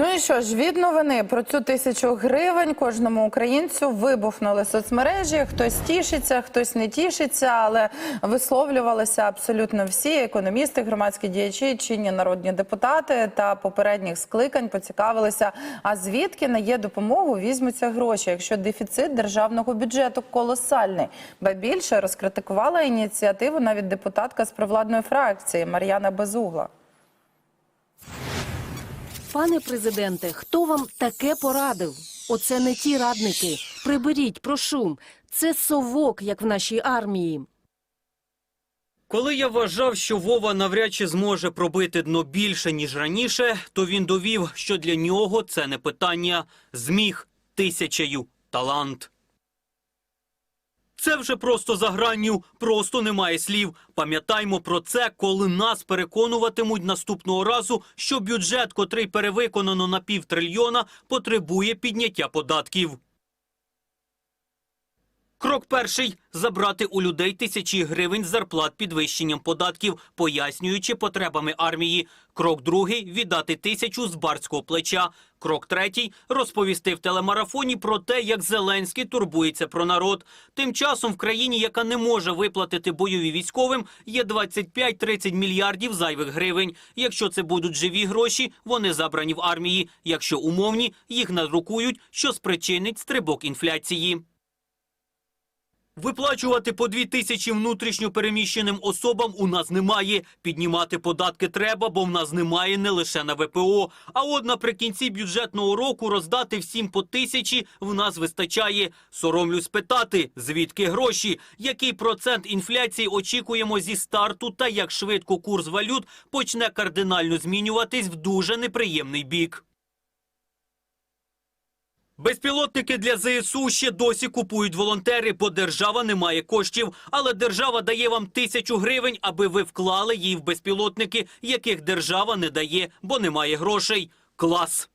Ну і що ж, від новини про цю тисячу гривень кожному українцю вибухнули соцмережі. Хтось тішиться, хтось не тішиться, але висловлювалися абсолютно всі економісти, громадські діячі, чинні народні депутати та попередніх скликань поцікавилися. А звідки на є допомогу візьмуться гроші, якщо дефіцит державного бюджету колосальний? Ба більше розкритикувала ініціативу навіть депутатка з провладної фракції Мар'яна Безугла. Пане президенте, хто вам таке порадив? Оце не ті радники. Приберіть, прошу. Це совок, як в нашій армії. Коли я вважав, що Вова навряд чи зможе пробити дно більше, ніж раніше, то він довів, що для нього це не питання. Зміг тисячею талант. Це вже просто за гранню, просто немає слів. Пам'ятаймо про це, коли нас переконуватимуть наступного разу, що бюджет, котрий перевиконано на півтрильйона, потребує підняття податків. Крок перший забрати у людей тисячі гривень зарплат підвищенням податків, пояснюючи потребами армії. Крок другий віддати тисячу з барського плеча. Крок третій розповісти в телемарафоні про те, як Зеленський турбується про народ. Тим часом в країні, яка не може виплатити бойові військовим, є 25-30 мільярдів зайвих гривень. Якщо це будуть живі гроші, вони забрані в армії. Якщо умовні, їх надрукують, що спричинить стрибок інфляції. Виплачувати по дві тисячі внутрішньо переміщеним особам у нас немає. Піднімати податки треба, бо в нас немає не лише на ВПО. А от наприкінці бюджетного року роздати всім по тисячі в нас вистачає. Соромлюсь питати, звідки гроші, який процент інфляції очікуємо зі старту та як швидко курс валют почне кардинально змінюватись в дуже неприємний бік. Безпілотники для ЗСУ ще досі купують волонтери, бо держава не має коштів. Але держава дає вам тисячу гривень, аби ви вклали її в безпілотники, яких держава не дає, бо немає грошей. Клас.